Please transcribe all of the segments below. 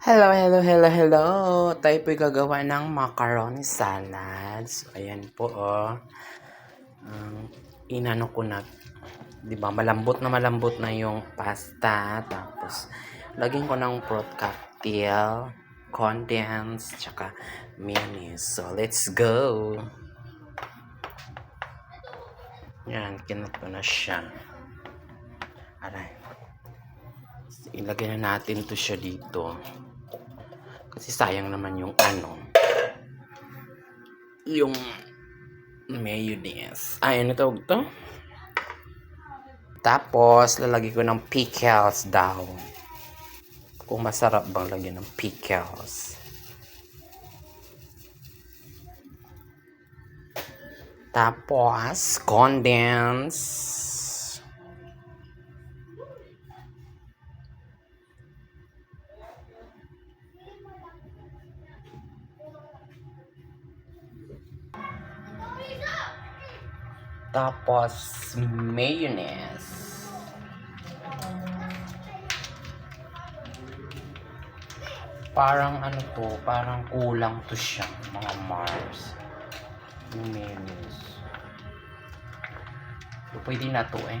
Hello, hello, hello, hello. Tayo po'y gagawa ng macaroni salad. So, ayan po, oh. Ang inano ko na, di ba, malambot na malambot na yung pasta. Tapos, lagyan ko ng fruit cocktail, condensed, tsaka mayonnaise. So, let's go. Yan, kinat ko na siya. Aray. So, ilagay na natin to siya dito. Kasi sayang naman yung ano. Yung mayonnaise. Ay, ano tawag to? Tapos, lalagay ko ng pickles daw. Kung masarap bang lagyan ng pickles. Tapos, condense. Tapos, mayonnaise. Parang ano to, parang kulang to siya, mga Mars. Yung mayonnaise. So, pwede na to eh.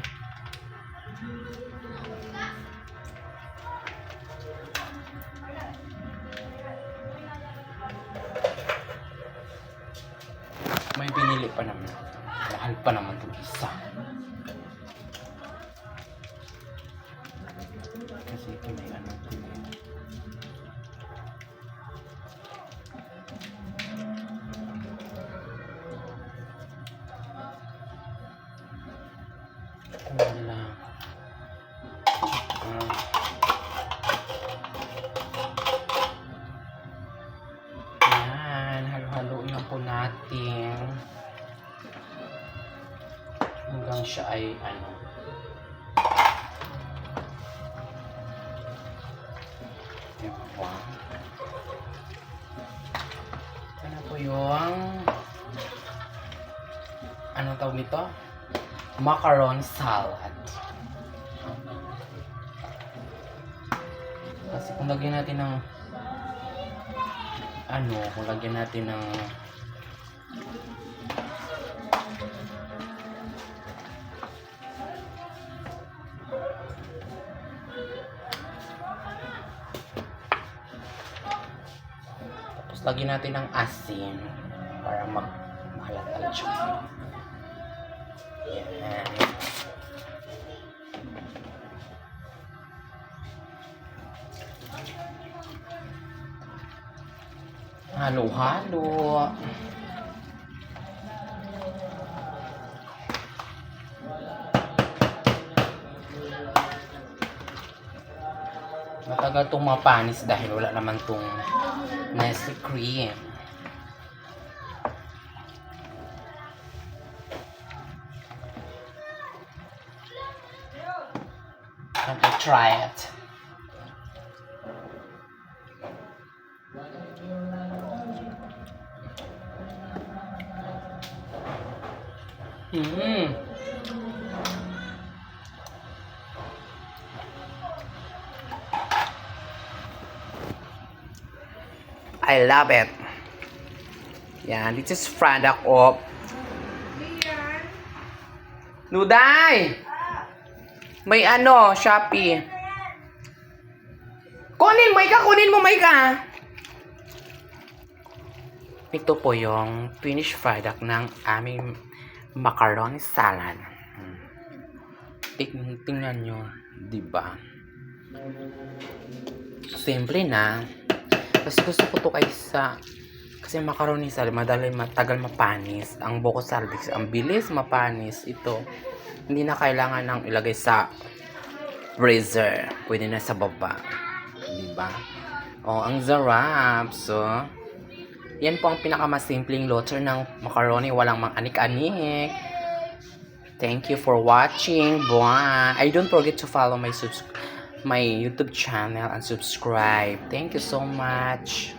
May binili pa naman. Mahal pa naman itong isa. Kasi ito may ano to eh. Wala. Ah. Hanggang siya ay ano. Diba? Ano po yung ano tawag nito? Macaron salad. Kasi kung lagyan natin ng ano, kung lagyan natin ng tapos lagyan natin ng asin para mag mahalata siya. Yan. Halo-halo. Matagal itong mapanis dahil wala naman itong Nestle cream. Let me try it. Mm. I love it. Yan, this is product of Nuday! May ano, Shopee. Kunin, may ka, kunin mo, may ka. Ito po yung finished product ng aming macaroni salad. Ting tingnan nyo, di ba? Simple na. Kasi gusto ko to kaysa kasi macaroni salad, madali matagal mapanis. Ang buko salad, ang bilis mapanis. Ito, hindi na kailangan ng ilagay sa freezer. Pwede na sa baba. Di ba? Oh, ang sarap. So, yan po ang pinakamasimpleng luto ng macaroni. Walang mga anik-anik. Thank you for watching. Bye. I don't forget to follow my subs my YouTube channel and subscribe. Thank you so much.